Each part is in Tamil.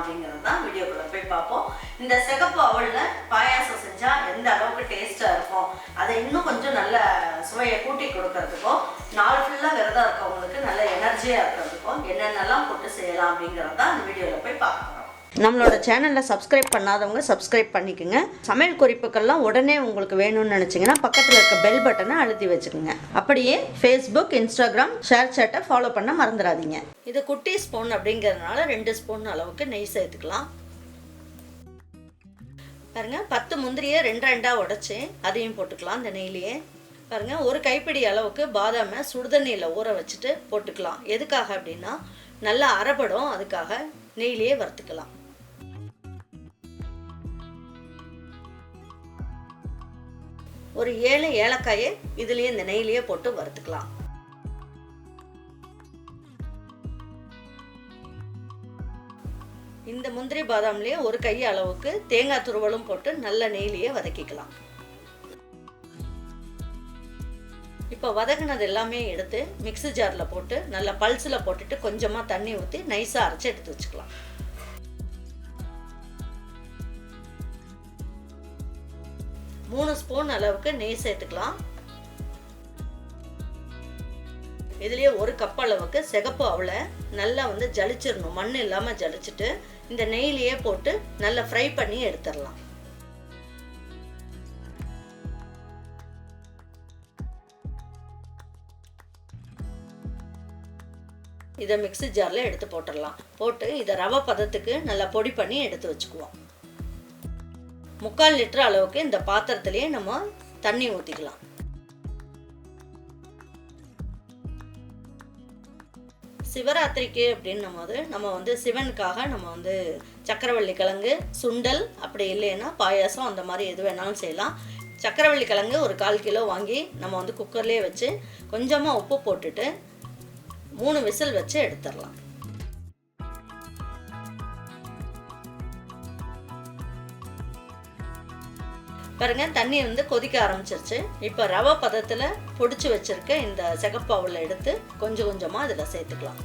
அப்படிங்கிறது தான் வீடியோக்குள்ள போய் பார்ப்போம். இந்த சிகப்பு அவலில் பாயாசம் செஞ்சால் எந்த அளவுக்கு டேஸ்ட்டாக இருக்கும்? அதை இன்னும் கொஞ்சம் நல்ல சுவையை கூட்டி கொடுக்கறதுக்கும் நாள் ஃபுல்லாக விரதம் இருக்கவங்களுக்கு நல்ல எனர்ஜியாக இருக்கிறதுக்கும் என்னென்னலாம் போட்டு செய்யலாம் அப்படிங்கிறது தான் இந்த வீடியோவில் போய் பார்க்குறோம் நம்மளோட சேனலில் சப்ஸ்கிரைப் பண்ணாதவங்க சப்ஸ்கிரைப் பண்ணிக்கோங்க. சமையல் குறிப்புகள்லாம் உடனே உங்களுக்கு வேணும்னு நினச்சிங்கன்னா பக்கத்தில் இருக்க பெல் பட்டனை அழுத்தி வச்சுக்கோங்க. அப்படியே ஃபேஸ்புக் இன்ஸ்டாகிராம் ஷேர் சேட்டை ஃபாலோ பண்ண மறந்துடாதீங்க. இது குட்டி ஸ்பூன் அப்படிங்கிறதுனால ரெண்டு ஸ்பூன் அளவுக்கு நெய் சேர்த்துக்கலாம். பாருங்க பத்து முந்திரியை ரெண்டு ரெண்டாக உடச்சி அதையும் போட்டுக்கலாம் இந்த நெய்லியே. பாருங்க ஒரு கைப்பிடி அளவுக்கு பாதாமை சுடுதண்ணியில் ஊற வச்சுட்டு போட்டுக்கலாம். எதுக்காக அப்படின்னா நல்லா அரைப்படும் அதுக்காக நெய்லியே வறுத்துக்கலாம். ஒரு ஏழு ஏலக்காயை இதுலேயே இந்த நெய்லியே போட்டு வறுத்துக்கலாம். இந்த முந்திரி பாதாம்லேயே ஒரு கை அளவுக்கு தேங்காய் துருவலும் போட்டு நல்ல நெய்லியே வதக்கிக்கலாம். இப்போ வதக்குனது எல்லாமே எடுத்து மிக்ஸி ஜாரில் போட்டு நல்லா பல்ஸில் போட்டுட்டு கொஞ்சமாக தண்ணி ஊற்றி நைஸாக அரைச்சி எடுத்து வச்சுக்கலாம். மூணு ஸ்பூன் அளவுக்கு நெய் சேர்த்துக்கலாம். இதுலேயே ஒரு கப் அளவுக்கு சிகப்பு அவளை நல்லா வந்து ஜலிச்சிடணும். மண் இல்லாமல் ஜலிச்சுட்டு இந்த நெய்லையே போட்டு நல்லா ஃப்ரை பண்ணி எடுத்துடலாம். இதை மிக்ஸி ஜாரில் எடுத்து போட்டுடலாம். போட்டு இதை ரவை பதத்துக்கு நல்லா பொடி பண்ணி எடுத்து வச்சுக்குவோம். முக்கால் லிட்டர் அளவுக்கு இந்த பாத்திரத்திலேயே நம்ம தண்ணி ஊற்றிக்கலாம் சிவராத்திரிக்கு அப்படின்னும் போது நம்ம வந்து சிவனுக்காக நம்ம வந்து சக்கரவள்ளி கிழங்கு சுண்டல் அப்படி இல்லைன்னா பாயாசம் அந்த மாதிரி எது வேணாலும் செய்யலாம். சக்கரவள்ளி கிழங்கு ஒரு கால் கிலோ வாங்கி நம்ம வந்து குக்கர்லேயே வச்சு கொஞ்சமாக உப்பு போட்டுட்டு மூணு விசில் வச்சு எடுத்துடலாம். பாருங்க தண்ணி வந்து கொதிக்க ஆரம்பிச்சிருச்சு. இப்போ ரவை பதத்தில் பொடிச்சு வச்சிருக்க இந்த சிகப்பாவில் எடுத்து கொஞ்சம் கொஞ்சமாக இதில் சேர்த்துக்கலாம்.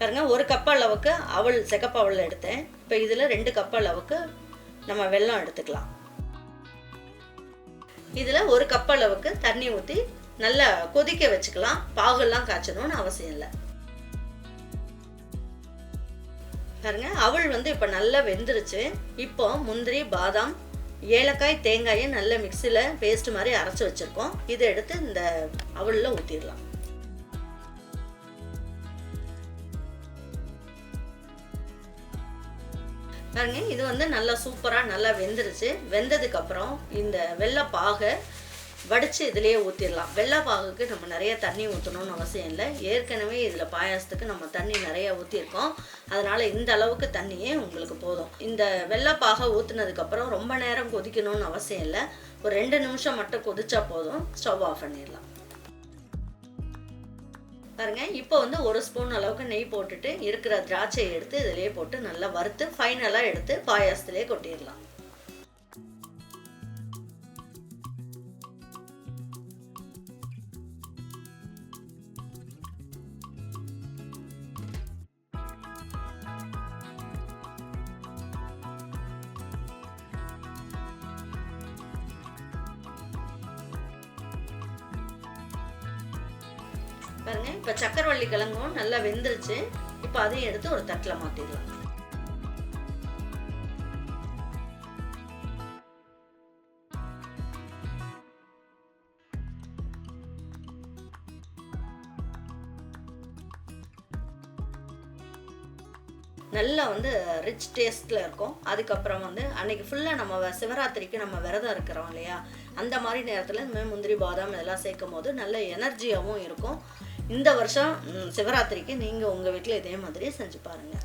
பாருங்க ஒரு கப் அளவுக்கு அவள் சிகப்பு எடுத்தேன். இப்போ இதில் ரெண்டு கப் அளவுக்கு நம்ம வெல்லம் எடுத்துக்கலாம். இதில் ஒரு கப் அளவுக்கு தண்ணி ஊற்றி நல்லா கொதிக்க வச்சுக்கலாம். பாகுலாம் காய்ச்சணும்னு அவசியம் இல்லை. பாருங்க அவள் வந்து இப்போ நல்லா வெந்துருச்சு. இப்போ முந்திரி பாதாம் ஏலக்காய் தேங்காயை நல்ல மிக்சியில் பேஸ்ட் மாதிரி அரைச்சி வச்சுருக்கோம். இதை எடுத்து இந்த அவளில் ஊற்றிடலாம் பாருங்க இது வந்து நல்லா சூப்பராக நல்லா வெந்துருச்சு. வெந்ததுக்கப்புறம் இந்த வெள்ளைப்பாகை வடித்து இதிலேயே ஊற்றிடலாம் வெள்ளைப்பாகுக்கு நம்ம நிறைய தண்ணி ஊற்றணும்னு அவசியம் இல்லை. ஏற்கனவே இதில் பாயாசத்துக்கு நம்ம தண்ணி நிறைய ஊற்றிருக்கோம் அதனால் இந்த அளவுக்கு தண்ணியே உங்களுக்கு போதும். இந்த வெள்ளைப்பாகை ஊற்றுனதுக்கப்புறம் ரொம்ப நேரம் கொதிக்கணும்னு அவசியம் இல்லை. ஒரு ரெண்டு நிமிஷம் மட்டும் கொதிச்சா போதும். ஸ்டவ் ஆஃப் பண்ணிடலாம். பாருங்க இப்போ வந்து ஒரு ஸ்பூன் அளவுக்கு நெய் போட்டுட்டு இருக்கிற திராட்சையை எடுத்து இதிலே போட்டு நல்லா வறுத்து ஃபைனலாக எடுத்து பாயாசத்துலேயே கொட்டிடலாம். பாருங்க இப்போ சக்கரவள்ளி கிழங்கும் நல்லா வெந்துருச்சு. இப்போ அதையும் எடுத்து ஒரு தட்டில் மாற்றிடலாம் நல்லா வந்து ரிச் டேஸ்ட்டில் இருக்கும். அதுக்கப்புறம் வந்து அன்னைக்கு ஃபுல்லாக நம்ம சிவராத்திரிக்கு நம்ம விரதம் இருக்கிறோம் இல்லையா? அந்த மாதிரி நேரத்தில் இந்த மாதிரி முந்திரி பாதாம் இதெல்லாம் சேர்க்கும் போது நல்ல எனர்ஜியாகவும் இருக்கும். இந்த வருஷம் சிவராத்திரிக்கு நீங்கள் உங்கள் வீட்டில் இதே மாதிரி செஞ்சு பாருங்கள்